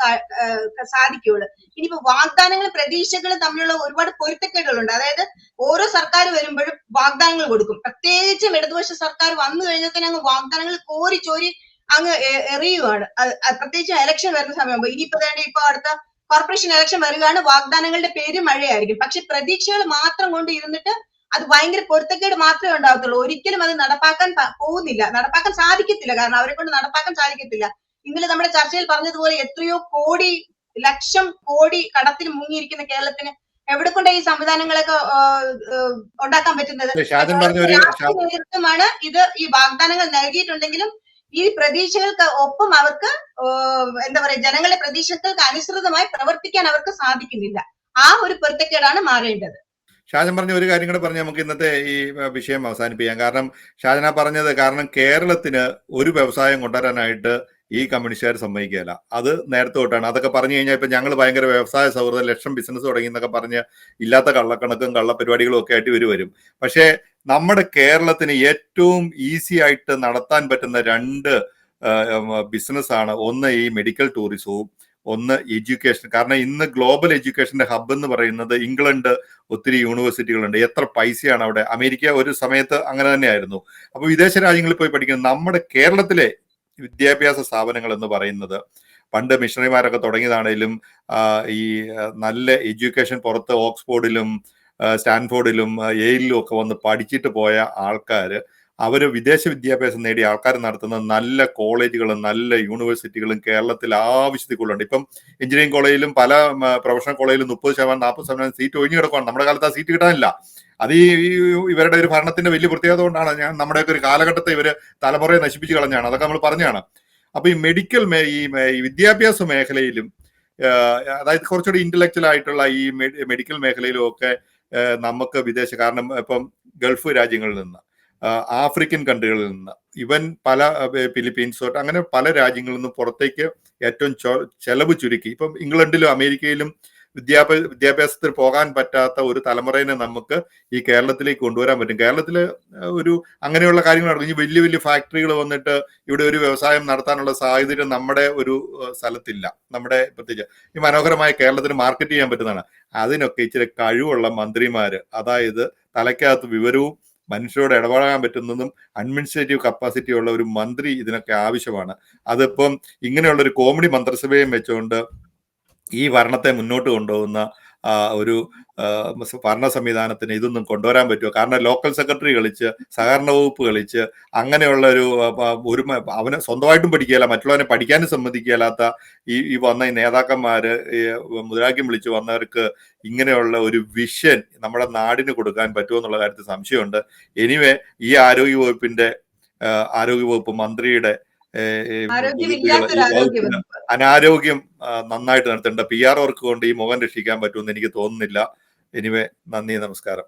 സാധിക്കുകയുള്ളൂ. ഇനിയിപ്പോ വാഗ്ദാനങ്ങളും പ്രതീക്ഷകളും തമ്മിലുള്ള ഒരുപാട് പൊരുത്തക്കേടുകളുണ്ട്. അതായത് ഓരോ സർക്കാർ വരുമ്പോഴും വാഗ്ദാനങ്ങൾ കൊടുക്കും. പ്രത്യേകിച്ചും ഇടതുപക്ഷ സർക്കാർ വന്നു കഴിഞ്ഞാൽ തന്നെ അങ്ങ് വാഗ്ദാനങ്ങൾ കോരി ചോരി അങ്ങ് എറിയുവാണ്. പ്രത്യേകിച്ച് ഇലക്ഷൻ വരുന്ന സമയമാകുമ്പോൾ ഇനിയിപ്പോ തന്നെ ഇപ്പൊ അടുത്ത കോർപ്പറേഷൻ ഇലക്ഷൻ വരികയാണ് വാഗ്ദാനങ്ങളുടെ പേര് മഴയായിരിക്കും. പക്ഷെ പ്രതീക്ഷകൾ മാത്രം കൊണ്ട് ഇരുന്നിട്ട് അത് ഭയങ്കര പൊരുത്തക്കേട് മാത്രമേ ഉണ്ടാകത്തുള്ളൂ ഒരിക്കലും അത് നടപ്പാക്കാൻ പോകുന്നില്ല. നടപ്പാക്കാൻ സാധിക്കത്തില്ല. കാരണം അവരെ കൊണ്ട് നടപ്പാക്കാൻ സാധിക്കത്തില്ല. ഇന്നലെ നമ്മുടെ ചർച്ചയിൽ പറഞ്ഞതുപോലെ എത്രയോ കോടി ലക്ഷം കോടി കടത്തിൽ മുങ്ങിയിരിക്കുന്ന കേരളത്തിന് എവിടെ കൊണ്ട് ഈ സംവിധാനങ്ങളൊക്കെ ഉണ്ടാക്കാൻ പറ്റുന്നത്? നേതൃത്വമാണ് ഇത് ഈ വാഗ്ദാനങ്ങൾ നൽകിയിട്ടുണ്ടെങ്കിലും ഈ പ്രതീക്ഷകൾക്ക് ഒപ്പം അവർക്ക് എന്താ പറയാ ജനങ്ങളുടെ പ്രതീക്ഷകൾക്ക് അനുസൃതമായി പ്രവർത്തിക്കാൻ അവർക്ക് സാധിക്കുന്നില്ല. ആ ഒരു പൊരുത്തക്കേടാണ് മാറേണ്ടത്. ഷാജൻ പറഞ്ഞ ഒരു കാര്യം കൂടെ പറഞ്ഞ് നമുക്ക് ഇന്നത്തെ ഈ വിഷയം അവസാനിപ്പിക്കാം. കാരണം ഷാജന പറഞ്ഞത് കാരണം കേരളത്തിന് ഒരു വ്യവസായം കൊണ്ടുവരാനായിട്ട് ഈ കമ്മ്യൂണിസ്റ്റുകാർ സമ്മതിക്കുകയില്ല. അത് നേരത്തെ തൊട്ടാണ്. അതൊക്കെ പറഞ്ഞു കഴിഞ്ഞാൽ ഇപ്പൊ ഞങ്ങൾ ഭയങ്കര വ്യവസായ സൗഹൃദം ലക്ഷം ബിസിനസ് തുടങ്ങി എന്നൊക്കെ പറഞ്ഞ് ഇല്ലാത്ത കള്ളക്കണക്കും കള്ളപരിപാടികളും ഒക്കെ ആയിട്ട് ഇവർ വരും. പക്ഷേ നമ്മുടെ കേരളത്തിന് ഏറ്റവും ഈസി ആയിട്ട് നടത്താൻ പറ്റുന്ന രണ്ട് ബിസിനസ്സാണ് ഒന്ന് ഈ മെഡിക്കൽ ടൂറിസവും ഒന്ന് എഡ്യൂക്കേഷൻ കാരണം ഇന്ന് ഗ്ലോബൽ എഡ്യൂക്കേഷന്റെ ഹബ്ബ് എന്ന് പറയുന്നത് ഇംഗ്ലണ്ട് ഒത്തിരി യൂണിവേഴ്സിറ്റികളുണ്ട് എത്ര പൈസയാണ് അവിടെ. അമേരിക്ക ഒരു സമയത്ത് അങ്ങനെ തന്നെയായിരുന്നു. അപ്പൊ വിദേശ രാജ്യങ്ങളിൽ പോയി പഠിക്കുന്നത് നമ്മുടെ കേരളത്തിലെ വിദ്യാഭ്യാസ സ്ഥാപനങ്ങൾ എന്ന് പറയുന്നത്. പണ്ട് മിഷണറിമാരൊക്കെ തുടങ്ങിയതാണേലും ഈ നല്ല എഡ്യൂക്കേഷൻ പുറത്ത് ഓക്സ്ഫോർഡിലും സ്റ്റാൻഫോർഡിലും എയിലും ഒക്കെ വന്ന് പഠിച്ചിട്ട് പോയ ആൾക്കാർ അവർ വിദേശ വിദ്യാഭ്യാസം നേടിയ ആൾക്കാർ നടത്തുന്ന നല്ല കോളേജുകളും നല്ല യൂണിവേഴ്സിറ്റികളും കേരളത്തിൽ ആവശ്യത്തിൽ കൂടുതലുണ്ട് ഇപ്പം എഞ്ചിനീയറിംഗ് കോളേജിലും പല പ്രൊഫഷണൽ കോളേജിലും മുപ്പത് ശതമാനം നാൽപ്പത് ശതമാനം സീറ്റ് ഒഴിഞ്ഞു കിടക്കുകയാണ് നമ്മുടെ കാലത്ത് ആ സീറ്റ് കിട്ടാനില്ല. അത് ഈ ഇവരുടെ ഒരു ഭരണത്തിന്റെ വലിയ പ്രത്യേകത കൊണ്ടാണ് ഞാൻ നമ്മുടെയൊക്കെ ഒരു കാലഘട്ടത്തെ ഇവർ തലമുറയെ നശിപ്പിച്ചു കളഞ്ഞാണ്. അതൊക്കെ നമ്മൾ പറഞ്ഞാണ്. അപ്പൊ ഈ മെഡിക്കൽ മേ ഈ വിദ്യാഭ്യാസ മേഖലയിലും അതായത് കുറച്ചുകൂടി ഇന്റലക്ച്വൽ ആയിട്ടുള്ള ഈ മെഡിക്കൽ മേഖലയിലും ഒക്കെ നമുക്ക് വിദേശ കാരണം ഇപ്പം ഗൾഫ് രാജ്യങ്ങളിൽ നിന്ന് ആഫ്രിക്കൻ കൺട്രികളിൽ നിന്ന് ഇവൻ പല ഫിലിപ്പീൻസ് അങ്ങനെ പല രാജ്യങ്ങളിൽ നിന്നും പുറത്തേക്ക് ഏറ്റവും ചെലവ് ചുരുക്കി. ഇപ്പം ഇംഗ്ലണ്ടിലും അമേരിക്കയിലും വിദ്യാഭ്യാസ വിദ്യാഭ്യാസത്തിൽ പോകാൻ പറ്റാത്ത ഒരു തലമുറയെ നമുക്ക് ഈ കേരളത്തിലേക്ക് കൊണ്ടുവരാൻ പറ്റും. കേരളത്തിൽ ഒരു അങ്ങനെയുള്ള കാര്യങ്ങൾ നടക്കും ഇനി വലിയ വലിയ ഫാക്ടറികൾ വന്നിട്ട് ഇവിടെ ഒരു വ്യവസായം നടത്താനുള്ള സാഹചര്യം നമ്മുടെ ഒരു സ്ഥലത്തില്ല. നമ്മുടെ പ്രത്യേകിച്ച് ഈ മനോഹരമായ കേരളത്തിന് മാർക്കറ്റ് ചെയ്യാൻ പറ്റുന്നതാണ്. അതിനൊക്കെ ഇച്ചിരി കഴിവുള്ള മന്ത്രിമാര് അതായത് തലയ്ക്കകത്ത് വിവരവും മനുഷ്യരോട് ഇടപഴകാൻ പറ്റുന്നതും അഡ്മിനിസ്ട്രേറ്റീവ് കപ്പാസിറ്റി ഉള്ള ഒരു മന്ത്രി ഇതിനൊക്കെ ആവശ്യമാണ്. അതിപ്പം ഇങ്ങനെയുള്ള ഒരു കോമഡി മന്ത്രിസഭയും വെച്ചുകൊണ്ട് ഈ ഭരണത്തെ മുന്നോട്ട് കൊണ്ടുപോകുന്ന ഒരു ഭരണ സംവിധാനത്തിന് ഇതൊന്നും കൊണ്ടുവരാൻ പറ്റുമോ? കാരണം ലോക്കൽ സെക്രട്ടറി കളിച്ച് സഹകരണ വകുപ്പ് കളിച്ച് അങ്ങനെയുള്ള ഒരു ഒരു അവന് സ്വന്തമായിട്ടും പഠിക്കുകയില്ല മറ്റുള്ളവനെ പഠിക്കാനും സമ്മതിക്കുകയില്ലാത്ത ഈ ഈ വന്ന ഈ നേതാക്കന്മാര് മുദ്രാക്യം വിളിച്ച് വന്നവർക്ക് ഇങ്ങനെയുള്ള ഒരു വിഷൻ നമ്മുടെ നാടിന് കൊടുക്കാൻ പറ്റുമോ എന്നുള്ള കാര്യത്തിൽ സംശയമുണ്ട്. എനിവേ ഈ ആരോഗ്യ വകുപ്പിന്റെ ആ, ആരോഗ്യ വകുപ്പ് മന്ത്രിയുടെ അനാരോഗ്യം നന്നായിട്ട് നടത്തേണ്ട പി ആർ വർക്ക് കൊണ്ട് ഈ മുഖം രക്ഷിക്കാൻ പറ്റുമെന്ന് എനിക്ക് തോന്നുന്നില്ല. എനിവേ നന്ദി നമസ്കാരം.